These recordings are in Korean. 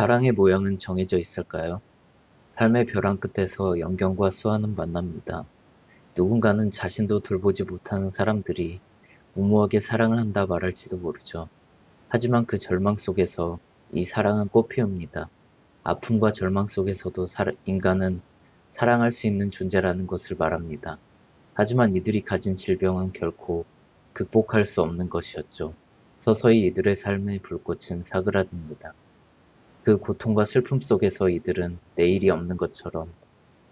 사랑의 모양은 정해져 있을까요? 삶의 벼랑 끝에서 영경과 수아는 만납니다. 누군가는 자신도 돌보지 못하는 사람들이 무모하게 사랑을 한다 말할지도 모르죠. 하지만 그 절망 속에서 이 사랑은 꽃피웁니다. 아픔과 절망 속에서도 사- 인간은 사랑할 수 있는 존재라는 것을 말합니다. 하지만 이들이 가진 질병은 결코 극복할 수 없는 것이었죠. 서서히 이들의 삶의 불꽃은 사그라듭니다. 그 고통과 슬픔 속에서 이들은 내일이 없는 것처럼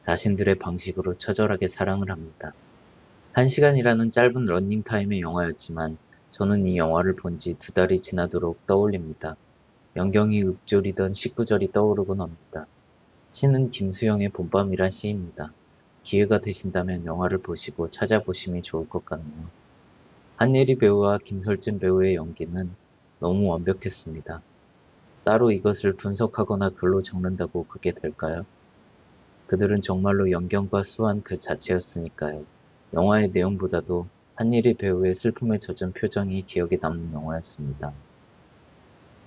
자신들의 방식으로 처절하게 사랑을 합니다. 한 시간이라는 짧은 러닝타임의 영화였지만 저는 이 영화를 본 지 두 달이 지나도록 떠올립니다. 영경이 읊조리던 19절이 떠오르곤 합니다. 시는 김수영의 봄밤이란 시입니다. 기회가 되신다면 영화를 보시고 찾아보심이 좋을 것 같네요. 한예리 배우와 김설진 배우의 연기는 너무 완벽했습니다. 따로 이것을 분석하거나 글로 적는다고 그게 될까요? 그들은 정말로 연경과 수완 그 자체였으니까요. 영화의 내용보다도 한예리 배우의 슬픔에 젖은 표정이 기억에 남는 영화였습니다.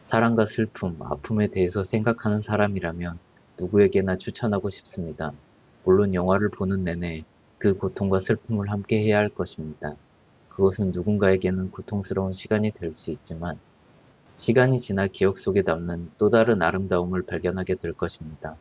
사랑과 슬픔, 아픔에 대해서 생각하는 사람이라면 누구에게나 추천하고 싶습니다. 물론 영화를 보는 내내 그 고통과 슬픔을 함께 해야 할 것입니다. 그것은 누군가에게는 고통스러운 시간이 될 수 있지만 시간이 지나 기억 속에 남는 또 다른 아름다움을 발견하게 될 것입니다.